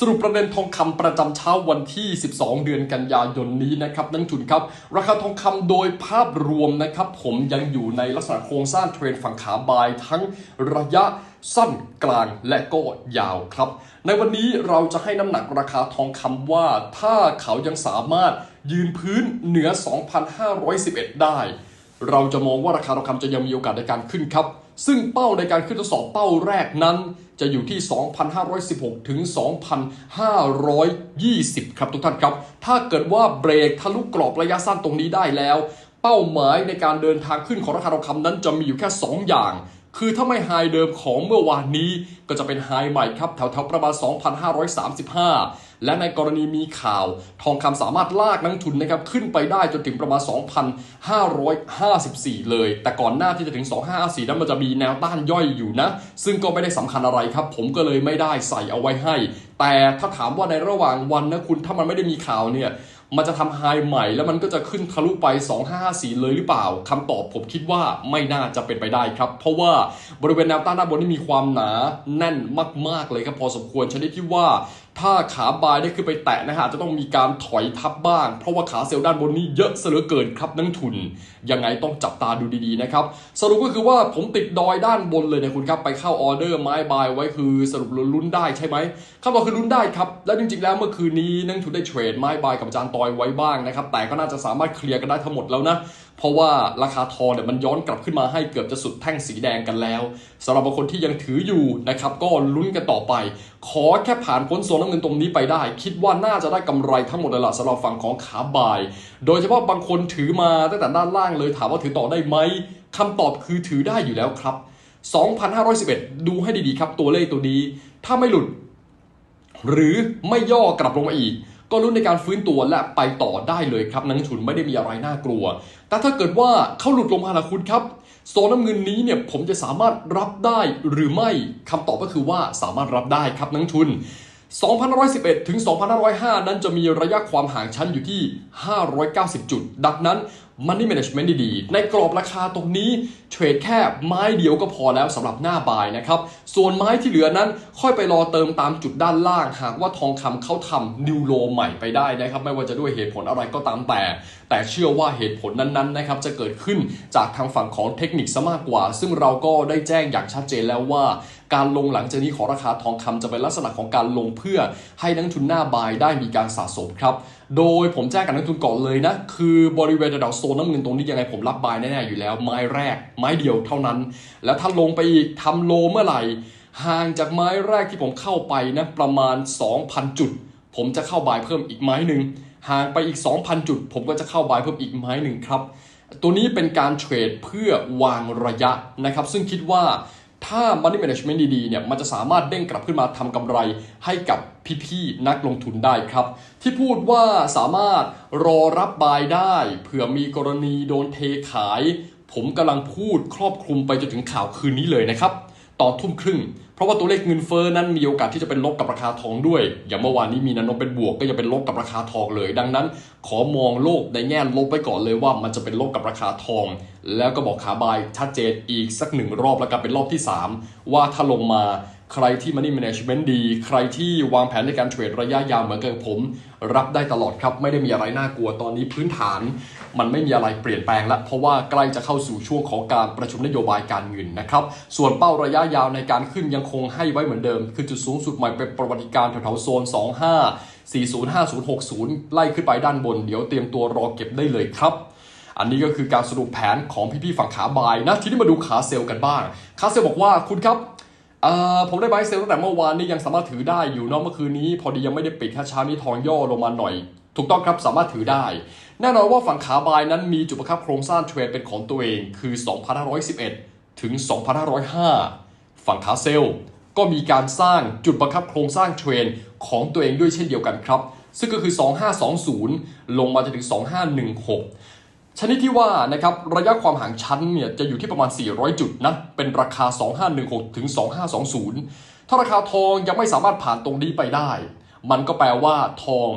สรุปประเด็นทองคำประจำเช้าวันที่ 12 เดือนกันยายนนี้นะครับนักทุนครับ ราคาทองคำโดยภาพรวมนะครับผมยังอยู่ในลักษณะโครงสร้างเทรนฝั่งขาบายทั้งระยะสั้นกลางและก็ยาวครับ ในวันนี้เราจะให้น้ำหนักราคาทองคำว่าถ้าเขายังสามารถยืนพื้นเหนือ 2,511 ได้ เราจะมองว่าราคาทองคำจะยังมีโอกาสในการขึ้นครับ ซึ่งเป้าในการขึ้นทดสอบเป้าแรกนั้น จะอยู่ที่ 2,516 ถึง 2,520 ครับทุกท่านครับ ถ้าเกิดว่าเบรกทะลุกรอบระยะสั้นตรงนี้ได้แล้ว เป้าหมายในการเดินทางขึ้นของราคาทองคำนั้นจะมีอยู่แค่ 2 อย่าง คือถ้าไม่ไฮเดิมของเมื่อวานนี้ก็จะเป็นไฮใหม่ครับแถวๆประมาณ 2,535 และในกรณีมีข่าว ทองคำสามารถลากนักทุนนะครับขึ้นไปได้จนถึงประมาณ 2,554 เลย แต่ก่อนหน้าที่จะถึง 2,554 นั้นมันจะมีแนวต้านย่อยอยู่นะ ซึ่งก็ไม่ได้สำคัญอะไรครับ ผมก็เลยไม่ได้ใส่เอาไว้ให้ แต่ถ้าถามว่าในระหว่างวันนะคุณถ้ามันไม่ได้มีข่าวเนี่ย มันจะทำไฮใหม่ แล้วมันก็จะขึ้นทะลุไป 2554 เลยหรือเปล่าคำตอบผมคิดว่าไม่น่าจะเป็นไปได้ครับ เพราะว่าบริเวณแนวต้านด้านบนนี่มีความหนาแน่นมาก ๆ เลยครับพอสมควรชนิดที่ว่า ถ้าขาบายได้ขึ้นไปแตะนะฮะจะต้องมีการถอยทับบ้าง เพราะว่าขาเซลล์ด้านบนนี้เยอะเสือเกินครับนักทุน ยังไงต้องจับตาดูดีๆนะครับ สรุปก็คือว่าผมติดดอยด้านบนเลยนะคุณครับ ไปเข้าออเดอร์ไม้บายไว้คือสรุปลุ้นได้ใช่ไหมคำตอบคือลุ้นได้ครับ และจริงๆแล้วเมื่อคืนนี้นักทุนได้เทรดไม้บายกับอาจารย์ตอยไว้บ้างนะครับ แต่ก็น่าจะสามารถเคลียร์กันได้ทั้งหมดแล้วนะ เพราะว่าราคาทองเนี่ยมันย้อนกลับขึ้นมาให้เกือบจะสุดแท่งสีแดงกันแล้วสำหรับบางคนที่ยังถืออยู่นะครับก็ลุ้นกันต่อไป ขอแค่ผ่านพ้นโซนน้ำเงินตรงนี้ไปได้ คิดว่าน่าจะได้กำไรทั้งหมดเลยล่ะสำหรับฝั่งของขาบ่าย โดยเฉพาะบางคนถือมาตั้งแต่ด้านล่างเลยถามว่าถือต่อได้ไหมคำตอบคือถือได้อยู่แล้วครับ 2,511 ดูให้ดีๆครับตัวเลขตัวนี้ ถ้าไม่หลุด หรือไม่ย่อกลับลงมาอีก ก็ลุ้นในการฟื้นตัวและไปต่อได้เลยครับนักลงทุนไม่ได้มีอะไรน่ากลัว แต่ถ้าเกิดว่าเขาหลุดลงมาละคุณครับโซนน้ำเงินนี้เนี่ยผมจะสามารถรับได้หรือไม่คำตอบก็คือว่าสามารถรับได้ครับนักลงทุน2,111 ถึง 2,505 นั้นจะมีระยะความห่างชั้นอยู่ที่ 590 จุด ดังนั้น Money Management ดีๆ ในกรอบราคาตรงนี้เทรดแค่ไม้เดียวก็พอแล้วสำหรับหน้าบายนะครับ ส่วนไม้ที่เหลือนั้นค่อยไปรอเติมตามจุดด้านล่าง หากว่าทองคำเขาทำนิวโลใหม่ไปได้นะครับ ไม่ว่าจะด้วยเหตุผลอะไรก็ตามแต่แต่เชื่อว่าเหตุผลนั้นๆนะครับจะเกิดขึ้นจากทางฝั่งของเทคนิคซะมากกว่า ซึ่งเราก็ได้แจ้งอย่างชัดเจนแล้วว่า การลงหลังจากนี้ของราคาทองคำจะเป็นลักษณะของการลงเพื่อให้นักทุนหน้าบายได้มีการสะสมครับ โดยผมแจ้งกับนักทุนก่อนเลยนะ คือบริเวณระดับโซนน้ำเงินตรงนี้ยังไงผมรับบายแน่ๆอยู่แล้ว ไม้แรก ไม้เดียวเท่านั้น แล้วถ้าลงไปอีกทำโลเมื่อไหร่ห่างจากไม้แรกที่ผมเข้าไปนะประมาณ 2,000 จุด ผมจะเข้าบายเพิ่มอีกไม้หนึ่งห่างไปอีก 2,000 จุด ผมก็จะเข้าบายเพิ่มอีกไม้หนึ่งครับ ตัวนี้เป็นการเทรดเพื่อวางระยะนะครับ ซึ่งคิดว่าถ้า Money Management ดีๆ เนี่ย มันจะสามารถเด้งกลับขึ้นมาทำกำไรให้กับพี่ๆ นักลงทุนได้ครับ ที่พูดว่าสามารถรอรับบายได้เผื่อมีกรณีโดนเทขาย ผมกำลังพูดครอบคลุมไปจนถึงข่าวคืนนี้เลยนะครับ ตอนทุ่มครึ่ง เพราะว่าตัวเลขเงินเฟ้อนั้นมีโอกาสที่จะเป็นลบกับราคาทองด้วย อย่างเมื่อวานนี้มีแนวโน้มเป็นบวกก็จะเป็นลบกับราคาทองเลย ดังนั้น ขอมองโลกในแง่ลบไปก่อนเลยว่ามันจะเป็นลบกับราคาทอง แล้วก็บอกขาบายชัดเจนอีกสักหนึ่งรอบแล้วกันเป็นรอบที่ 3 ว่าถ้าลงมา ใครที่ Money Management ดี ใครที่วางแผนในการเทรดระยะยาวเหมือนกับผม รับได้ตลอดครับ ไม่ได้มีอะไรน่ากลัวตอนนี้พื้นฐาน มันไม่มีอะไรเปลี่ยนแปลงแล้ว เพราะว่าใกล้จะเข้าสู่ช่วงของการประชุมนโยบายการเงินนะครับ ส่วนเป้าระยะยาวในการขึ้นยังคงให้ไว้เหมือนเดิม คือจุดสูงสุดใหม่เป็นประวัติการแถวๆโซน 25 40 50 60 ไล่ขึ้นไปด้านบน เดี๋ยวเตรียมตัวรอเก็บได้เลยครับอันนี้ก็คือการสรุปแผนของพี่ๆฝั่งขาบายนะทีนี้มาดูขาเซลล์กันบ้าง ขาเซลล์บอกว่าคุณครับ ผมได้ไบเซลล์ตั้งแต่เมื่อวานนี้ยังสามารถถือได้อยู่เนาะเมื่อคืนนี้ พอดียังไม่ได้ปิดแค่เช้านี้ทองย่อลงมาหน่อย ถูกต้องครับสามารถถือได้ แน่นอนว่าฝั่งขาบายนั้นมีจุดประคับโครงสร้างเทรดเป็นของตัวเองคือ 2511 ถึง 2505 ฝั่งขาเซลล์ก็มีการสร้างจุดบังคับโครงสร้างเทรนของตัวเองด้วยเช่นเดียวกันครับ ซึ่งก็คือ 2520 ลงมาจนถึง 2516 ชนิดที่ว่านะครับระยะความห่างชั้นเนี่ยจะอยู่ที่ประมาณ 400 จุดนะเป็นราคา 2516 ถึง 2520 ถ้าราคาทองยังไม่สามารถผ่านตรงนี้ไปได้ มันก็แปลว่าทอง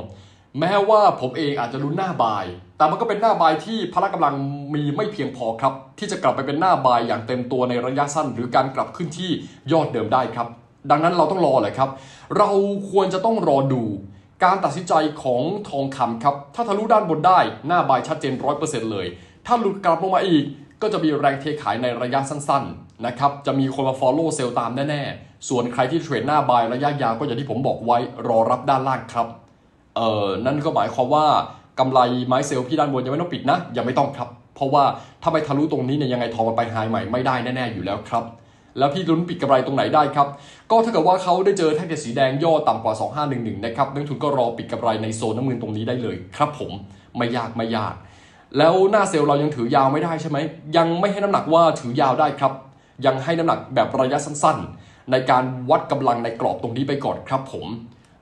แม้ว่าผมเองอาจจะลุ้นหน้าบาย แต่มันก็เป็นหน้าบายที่พละกำลังมีไม่เพียงพอครับ ที่จะกลับไปเป็นหน้าบายอย่างเต็มตัวในระยะสั้น หรือการกลับขึ้นที่ยอดเดิมได้ครับ ดังนั้นเราต้องรอแหละครับ เราควรจะต้องรอดู การตัดสินใจของทองคำครับ ถ้าทะลุด้านบนได้ หน้าบายชัดเจน100%เลย ถ้าหลุดกลับลงมาอีก ก็จะมีแรงเทขายในระยะสั้นๆนะครับจะมีคนมา follow เซลล์ตามแน่ๆ ส่วนใครที่เทรดหน้าบายระยะยาวก็อย่างที่ผมบอกไว้รอรับด้านล่างครับเอ่อนั่นก็หมายความว่ากำไรไม้เซลล์พี่ด้านบนยังไม่ต้องปิดนะยังไม่ต้องครับ เพราะว่าถ้าไปทะลุตรงนี้เนี่ยยังไงทองมันไปไฮใหม่ไม่ได้แน่ๆอยู่แล้วครับ แล้วพี่ลุ้นปิดกำไรตรงไหนได้ครับ ก็ถ้าเกิดว่าเขาได้เจอแท่งเกสีแดงย่อต่ำกว่า 2511 นะครับนักทุนก็รอปิดกำไรในโซนน้ำเงินตรงนี้ได้เลยครับผมไม่ยากไม่ยาก แล้วหน้าเซลล์เรายังถือยาวไม่ได้ใช่ไหม ยังไม่ให้น้ำหนักว่าถือยาวได้ครับ ยังให้น้ำหนักแบบระยะสั้นๆ ในการวัดกำลังในกรอบตรงนี้ไปก่อนครับผม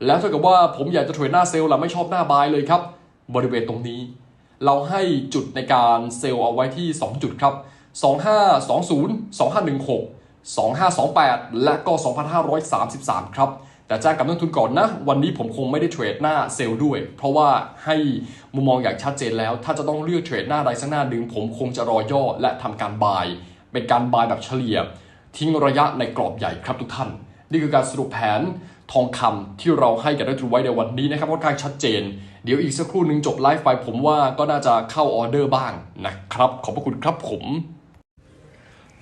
แล้วถ้าเกิดว่าผมอยากจะเทรดหน้าเซลล์และไม่ชอบหน้าบายเลยครับ บริเวณตรงนี้ เราให้จุดในการเซลล์เอาไว้ที่ 2 จุดครับ2520 2516 2528 และก็ 2533 ครับ แต่แจ้งกับนักทุนก่อนนะ วันนี้ผมคงไม่ได้เทรดหน้าเซลล์ด้วย เพราะว่าให้มุมมองอย่างชัดเจนแล้ว ถ้าจะต้องเลือกเทรดหน้าใดสักหน้าหนึ่งผมคงจะรอย่อและทำการบาย เป็นการบายแบบเฉลี่ย ทิ้งระยะในกรอบใหญ่ครับทุกท่าน นี่คือการสรุปแผนทองคำที่เราให้กับนักทุนไว้ในวันนี้นะครับค่อนข้างชัดเจน เดี๋ยวอีกสักครู่หนึ่งจบไลฟ์ไปผมว่าก็น่าจะเข้าออเดอร์บ้างนะครับ ขอบพระคุณครับผม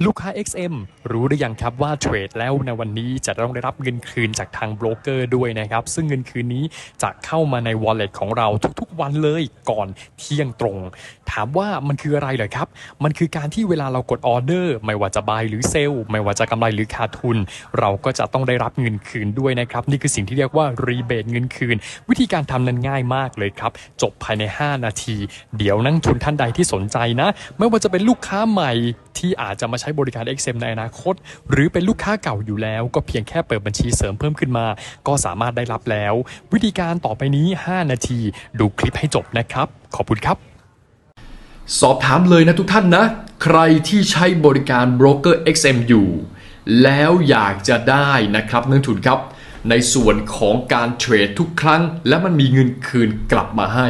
ลูกค้า XM รู้หรือยังครับว่าเทรดแล้วในวันนี้จะต้องได้รับเงินคืนจากทางโบรกเกอร์ด้วยนะครับ ซึ่งเงินคืนนี้จะเข้ามาใน wallet ของเราทุกๆวันเลยก่อนเที่ยงตรง ถามว่ามันคืออะไรเหรอครับ มันคือการที่เวลาเรากดออเดอร์ ไม่ว่าจะบายหรือเซลล์ไม่ว่าจะกำไรหรือขาดทุน เราก็จะต้องได้รับเงินคืนด้วยนะครับ นี่คือสิ่งที่เรียกว่ารีเบทเงินคืน วิธีการทำนั้นง่ายมากเลยครับ จบภายใน 5 นาที เดี๋ยวนักทุนท่านใดที่สนใจนะ ไม่ว่าจะเป็นลูกค้าใหม่ ที่อาจจะมาใช้บริการ XM ในอนาคต หรือเป็นลูกค้าเก่าอยู่แล้ว ก็เพียงแค่เปิดบัญชีเสริมเพิ่มขึ้นมา ก็สามารถได้รับแล้ว วิธีการต่อไปนี้ 5 นาที ดูคลิปให้จบนะครับ ขอบคุณครับ สอบถามเลยนะทุกท่านนะ ใครที่ใช้บริการโบรกเกอร์ XM อยู่แล้วอยากจะได้นะครับนักลงทุนครับ ในส่วนของการเทรดทุกครั้ง และมันมีเงินคืนกลับมาให้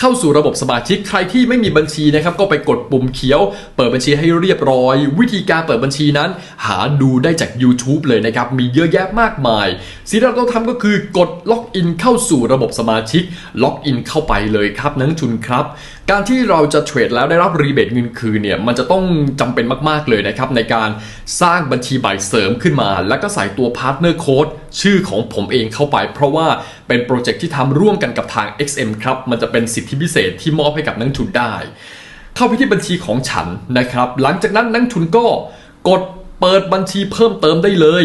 เข้าสู่ระบบสมาชิกใครที่ไม่มีบัญชีนะครับก็ไปกดปุ่มเขียว เปิดบัญชีให้เรียบร้อย วิธีการเปิดบัญชีนั้น หาดูได้จาก YouTube เลยนะครับมีเยอะแยะมากมายสิ่งที่เราต้องทำก็คือกดล็อกอินเข้าสู่ระบบสมาชิก ล็อกอินเข้าไปเลยครับนักทุนครับ การที่เราจะเทรดแล้วได้รับรีเบทเงินคืนเนี่ยมันจะต้องจำเป็นมาก ๆ เลยนะครับ ในการสร้างบัญชีใบเสริมขึ้นมา แล้วก็ใส่ตัวพาร์ทเนอร์โค้ดชื่อของผมเองเข้าไป เพราะว่าเป็นโปรเจกต์ที่ทำร่วมกันกับทาง XM ครับมันจะเป็นสิทธิพิเศษที่มอบให้กับนักทุนได้ เข้าไปที่บัญชีของฉันนะครับ หลังจากนั้นนักทุนก็กดเปิดบัญชีเพิ่มเติมได้เลย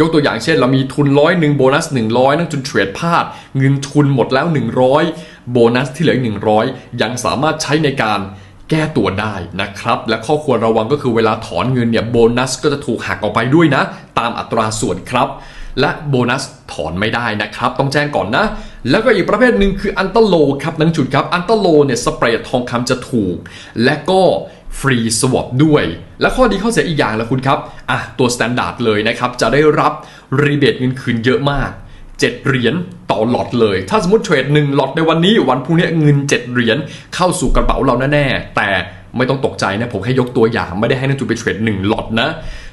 ยกตัวอย่างเช่น เรามีทุนร้อยหนึ่งโบนัส 100 นักทุนเทรดพลาด เงินทุนหมดแล้ว 100 โบนัสที่เหลืออีก100 ยังสามารถใช้ในการแก้ตัวได้นะครับ และข้อควรระวังก็คือเวลาถอนเงินเนี่ยโบนัสก็จะถูกหักออกไปด้วยนะ ตามอัตราส่วนครับ และโบนัสถอนไม่ได้นะครับ ต้องแจ้งก่อนนะ แล้วก็อีกประเภทหนึ่งคืออันเตอร์โลครับนังจุดครับอันเตอร์โลเนี่ยสเปรดทองคำจะถูก และก็ ฟรีสวอปด้วย และข้อดีข้อเสียอีกอย่างละคุณครับอะตัวสแตนดาร์ดเลยนะครับ จะได้รับรีเบทเงินคืนเยอะมาก7เหรียญต่อหลอดเลย ถ้าสมมติเทรด1หลอดในวันนี้วันพรุ่งนี้เงิน 7 เหรียญเข้าสู่กระเป๋าเราแน่ๆแต่ไม่ต้องตกใจนะ ผมแค่ยกตัวอย่างไม่ได้ให้นักทุนไปเทรด1หลอดนะ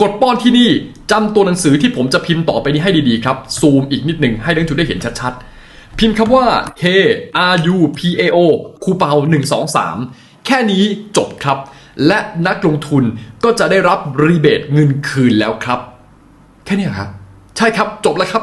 กดป้อนที่นี่จำตัวหนังสือที่ผมจะพิมพ์ต่อไปนี้ให้ดีๆครับ ซูมอีกนิดหนึ่งให้นักลงจุดได้เห็นชัดๆ พิมพ์คำว่า K R U P A O คูเปา123 แค่นี้จบครับ และนักลงทุนก็จะได้รับรีเบทเงินคืนแล้วครับ แค่นี้ครับ ใช่ครับจบแล้วครับ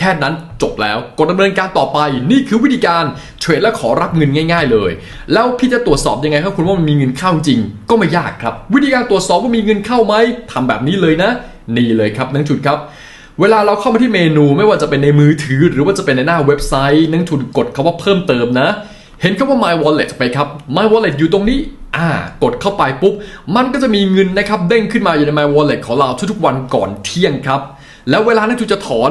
แค่นั้นจบแล้วกดดำเนินการต่อไปนี่คือวิธีการเทรดและขอรับเงินง่าย ๆ เลย แล้วพี่จะตรวจสอบยังไงครับคุณว่ามันมีเงินเข้าจริง ก็ไม่ยากครับ วิธีการตรวจสอบว่ามีเงินเข้าไหมทำแบบนี้เลยนะ นี่เลยครับนักทุนครับเวลาเราเข้ามาที่เมนูไม่ว่าจะเป็นในมือถือ หรือว่าจะเป็นในหน้าเว็บไซต์นักทุนกดคาว่าเพิ่มเติมนะ เห็นคำว่า My Wallet ไปครับ My Wallet อยู่ตรงนี้อ่ากดเข้าไปปุ๊บ มันก็จะมีเงินนะครับเด้งขึ้นมาอยู่ใน My Wallet ของเราทุกๆวันก่อนเที่ยงครับ แล้วเวลานักทุนจะถอน